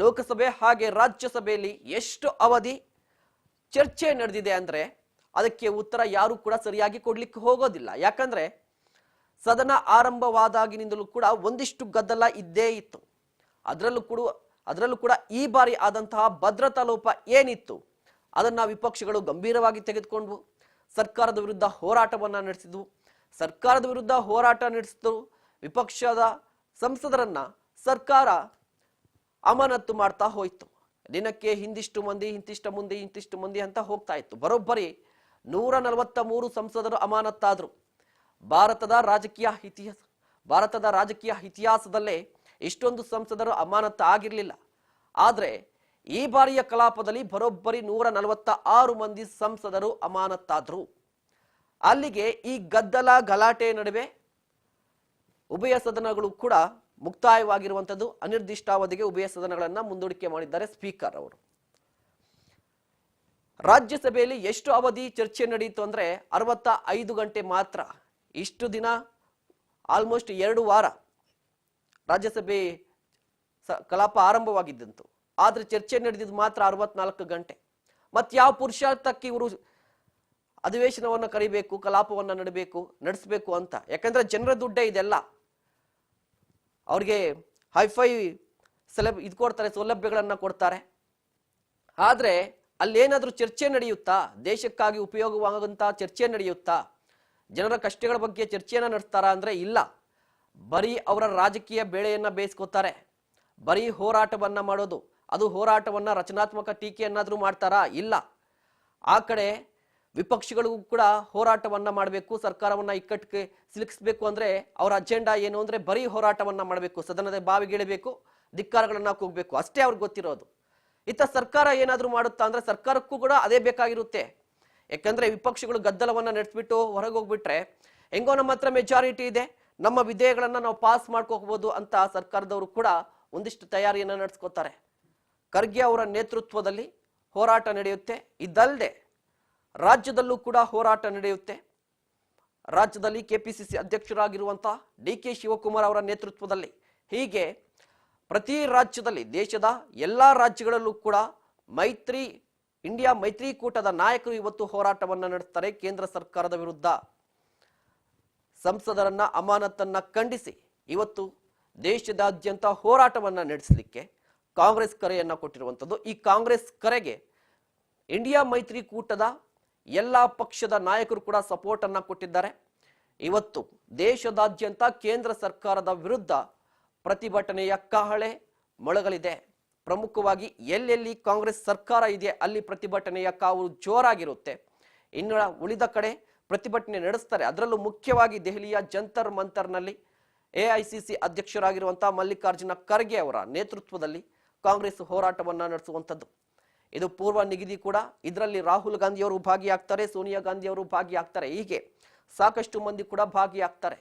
ಲೋಕಸಭೆ ಹಾಗೆ ರಾಜ್ಯಸಭೆಯಲ್ಲಿ ಎಷ್ಟು ಅವಧಿ ಚರ್ಚೆ ನಡೆದಿದೆ ಅಂದ್ರೆ ಅದಕ್ಕೆ ಉತ್ತರ ಯಾರು ಕೂಡ ಸರಿಯಾಗಿ ಕೊಡ್ಲಿಕ್ಕೆ ಹೋಗೋದಿಲ್ಲ. ಯಾಕಂದ್ರೆ ಸದನ ಆರಂಭವಾದಾಗಿನಿಂದಲೂ ಕೂಡ ಒಂದಿಷ್ಟು ಗದ್ದಲ ಇದ್ದೇ ಇತ್ತು. ಅದರಲ್ಲೂ ಕೂಡ ಅದರಲ್ಲೂ ಕೂಡ ಈ ಬಾರಿ ಆದಂತಹ ಭದ್ರತಾ ಲೋಪ ಏನಿತ್ತು ಅದನ್ನ ವಿಪಕ್ಷಗಳು ಗಂಭೀರವಾಗಿ ತೆಗೆದುಕೊಂಡ್ವು ಸರ್ಕಾರದ ವಿರುದ್ಧ ಹೋರಾಟವನ್ನ ನಡೆಸಿದ್ವು. ಸರ್ಕಾರದ ವಿರುದ್ಧ ಹೋರಾಟ ನಡೆಸಿದ್ರು ವಿಪಕ್ಷದ ಸಂಸದರನ್ನ ಸರ್ಕಾರ ಅಮಾನತ್ತು ಮಾಡ್ತಾ ಹೋಯ್ತು. ದಿನಕ್ಕೆ ಹಿಂದಿಷ್ಟು ಮಂದಿ ಇಂತಿಷ್ಟು ಮಂದಿ ಇಂತಿಷ್ಟು ಮಂದಿ ಅಂತ ಹೋಗ್ತಾ ಇತ್ತು. ಬರೋಬ್ಬರಿ ನೂರ ನಲವತ್ತ ಮೂರು ಸಂಸದರು ಅಮಾನತ್ತಾದ್ರು. ಭಾರತದ ರಾಜಕೀಯ ಇತಿಹಾಸ, ಭಾರತದ ರಾಜಕೀಯ ಇತಿಹಾಸದಲ್ಲೇ ಇಷ್ಟೊಂದು ಸಂಸದರು ಅಮಾನತ್ತ ಆಗಿರಲಿಲ್ಲ. ಆದರೆ ಈ ಬಾರಿಯ ಕಲಾಪದಲ್ಲಿ ಬರೋಬ್ಬರಿ ನೂರ ನಲವತ್ತ ಆರು ಮಂದಿ ಸಂಸದರು ಅಮಾನತ್ತಾದ್ರು. ಅಲ್ಲಿಗೆ ಈ ಗದ್ದಲ ಗಲಾಟೆ ನಡುವೆ ಉಭಯ ಸದನಗಳು ಕೂಡ ಮುಕ್ತಾಯವಾಗಿರುವಂಥದ್ದು ಅನಿರ್ದಿಷ್ಟಾವಧಿಗೆ ಉಭಯ ಸದನಗಳನ್ನು ಮುಂದೂಡಿಕೆ ಮಾಡಿದ್ದಾರೆ ಸ್ಪೀಕರ್ ಅವರು. ರಾಜ್ಯಸಭೆಯಲ್ಲಿ ಎಷ್ಟು ಅವಧಿ ಚರ್ಚೆ ನಡೆಯಿತು ಅಂದ್ರೆ ಅರವತ್ತ ಐದು ಗಂಟೆ ಮಾತ್ರ. ಇಷ್ಟು ದಿನ ಆಲ್ಮೋಸ್ಟ್ ಎರಡು ವಾರ ರಾಜ್ಯಸಭೆ ಕಲಾಪ ಆರಂಭವಾಗಿದ್ದಂತು. ಆದರೆ ಚರ್ಚೆ ನಡೆದಿದ್ದು ಮಾತ್ರ ಅರವತ್ನಾಲ್ಕು ಗಂಟೆ. ಮತ್ತು ಯಾವ ಪುರುಷಾರ್ಥಕ್ಕೆ ಇವರು ಅಧಿವೇಶನವನ್ನು ಕರಿಬೇಕು, ಕಲಾಪವನ್ನ ನಡಬೇಕು, ನಡೆಸಬೇಕು ಅಂತ. ಯಾಕಂದ್ರೆ ಜನರ ದುಡ್ಡೇ ಇದೆಲ್ಲ. ಅವ್ರಿಗೆ ಹೈಫೈ ಸೆಲೆಬ್ ಇದು ಕೊಡ್ತಾರೆ, ಸೌಲಭ್ಯಗಳನ್ನು ಕೊಡ್ತಾರೆ. ಆದರೆ ಅಲ್ಲೇನಾದರೂ ಚರ್ಚೆ ನಡೆಯುತ್ತಾ? ದೇಶಕ್ಕಾಗಿ ಉಪಯೋಗವಾಗುವಂಥ ಚರ್ಚೆ ನಡೆಯುತ್ತಾ? ಜನರ ಕಷ್ಟಗಳ ಬಗ್ಗೆ ಚರ್ಚೆಯನ್ನು ನಡೆಸ್ತಾರಾ ಅಂದರೆ ಇಲ್ಲ. ಬರೀ ಅವರ ರಾಜಕೀಯ ಬೇಳೆಯನ್ನ ಬೇಯಿಸ್ಕೋತಾರೆ. ಬರೀ ಹೋರಾಟವನ್ನು ಮಾಡೋದು. ಅದು ಹೋರಾಟವನ್ನು ರಚನಾತ್ಮಕ ಟೀಕೆಯನ್ನಾದರೂ ಮಾಡ್ತಾರಾ? ಇಲ್ಲ. ಆ ಕಡೆ ವಿಪಕ್ಷಗಳಿಗೂ ಕೂಡ ಹೋರಾಟವನ್ನ ಮಾಡಬೇಕು, ಸರ್ಕಾರವನ್ನ ಇಕ್ಕಟ್ಟಿಗೆ ಸಿಲುಕಿಸಬೇಕು ಅಂದ್ರೆ ಅವರ ಅಜೆಂಡಾ ಏನು ಅಂದ್ರೆ ಬರೀ ಹೋರಾಟವನ್ನ ಮಾಡಬೇಕು, ಸದನದ ಬಾವಿಗಿಳಬೇಕು ಧಿಕ್ಕಾರಗಳನ್ನ ಕೂಗಬೇಕು. ಅಷ್ಟೇ ಅವ್ರಿಗೆ ಗೊತ್ತಿರೋದು. ಇತ್ತ ಸರ್ಕಾರ ಏನಾದರೂ ಮಾಡುತ್ತಾ ಅಂದ್ರೆ ಸರ್ಕಾರಕ್ಕೂ ಕೂಡ ಅದೇ ಬೇಕಾಗಿರುತ್ತೆ. ಯಾಕಂದ್ರೆ ವಿಪಕ್ಷಗಳು ಗದ್ದಲವನ್ನ ನಡೆಸ್ಬಿಟ್ಟು ಹೊರಗೆ ಹೋಗ್ಬಿಟ್ರೆ ಹೆಂಗೋ ನಮ್ಮ ಹತ್ರ ಮೆಜಾರಿಟಿ ಇದೆ, ನಮ್ಮ ವಿಧೇಯಗಳನ್ನ ನಾವು ಪಾಸ್ ಮಾಡ್ಕೋಬಹುದು ಅಂತ ಸರ್ಕಾರದವರು ಕೂಡ ಒಂದಿಷ್ಟು ತಯಾರಿಯನ್ನ ನಡೆಸ್ಕೋತಾರೆ. ಖರ್ಗೆ ಅವರ ನೇತೃತ್ವದಲ್ಲಿ ಹೋರಾಟ ನಡೆಯುತ್ತೆ. ಇದಲ್ಲದೆ ರಾಜ್ಯದಲ್ಲೂ ಕೂಡ ಹೋರಾಟ ನಡೆಯುತ್ತೆ. ರಾಜ್ಯದಲ್ಲಿ ಕೆಪಿಸಿಸಿ ಅಧ್ಯಕ್ಷರಾಗಿರುವಂತಹ ಡಿ ಕೆ ಶಿವಕುಮಾರ್ ಅವರ ನೇತೃತ್ವದಲ್ಲಿ ಹೀಗೆ ಪ್ರತಿ ರಾಜ್ಯದಲ್ಲಿ ದೇಶದ ಎಲ್ಲ ರಾಜ್ಯಗಳಲ್ಲೂ ಕೂಡ ಮೈತ್ರಿ, ಇಂಡಿಯಾ ಮೈತ್ರಿಕೂಟದ ನಾಯಕರು ಇವತ್ತು ಹೋರಾಟವನ್ನು ನಡೆಸ್ತಾರೆ ಕೇಂದ್ರ ಸರ್ಕಾರದ ವಿರುದ್ಧ. ಸಂಸದರನ್ನ ಅಮಾನತನ್ನ ಖಂಡಿಸಿ ಇವತ್ತು ದೇಶದಾದ್ಯಂತ ಹೋರಾಟವನ್ನು ನಡೆಸಲಿಕ್ಕೆ ಕಾಂಗ್ರೆಸ್ ಕರೆಯನ್ನ ಕೊಟ್ಟಿರುವಂಥದ್ದು ಈ ಕಾಂಗ್ರೆಸ್ ಕರೆಗೆ ಇಂಡಿಯಾ ಮೈತ್ರಿಕೂಟದ ಎಲ್ಲ ಪಕ್ಷದ ನಾಯಕರು ಕೂಡ ಸಪೋರ್ಟ್ ಅನ್ನ ಕೊಟ್ಟಿದ್ದಾರೆ. ಇವತ್ತು ದೇಶದಾದ್ಯಂತ ಕೇಂದ್ರ ಸರ್ಕಾರದ ವಿರುದ್ಧ ಪ್ರತಿಭಟನೆಯ ಕಹಳೆ ಮೊಳಗಲಿದೆ. ಪ್ರಮುಖವಾಗಿ ಎಲ್ಲೆಲ್ಲಿ ಕಾಂಗ್ರೆಸ್ ಸರ್ಕಾರ ಇದೆ ಅಲ್ಲಿ ಪ್ರತಿಭಟನೆಯ ಕಾವು ಜೋರಾಗಿರುತ್ತೆ. ಇನ್ನು ಉಳಿದ ಕಡೆ ಪ್ರತಿಭಟನೆ ನಡೆಸ್ತಾರೆ. ಅದರಲ್ಲೂ ಮುಖ್ಯವಾಗಿ ದೆಹಲಿಯ ಜಂತರ್ ಮಂತರ್ನಲ್ಲಿ ಎಐಸಿಸಿ ಅಧ್ಯಕ್ಷರಾಗಿರುವಂತಹ ಮಲ್ಲಿಕಾರ್ಜುನ ಖರ್ಗೆ ಅವರ ನೇತೃತ್ವದಲ್ಲಿ ಕಾಂಗ್ರೆಸ್ ಹೋರಾಟವನ್ನು ನಡೆಸುವಂಥದ್ದು. ಇದು ಪೂರ್ವ ನಿಗದಿ ಕೂಡ. ಇದರಲ್ಲಿ ರಾಹುಲ್ ಗಾಂಧಿಯವರು ಭಾಗಿಯಾಗ್ತಾರೆ, ಸೋನಿಯಾ ಗಾಂಧಿಯವರು ಭಾಗಿಯಾಗ್ತಾರೆ. ಹೀಗೆ ಸಾಕಷ್ಟು ಮಂದಿ ಕೂಡ ಭಾಗಿಯಾಗ್ತಾರೆ.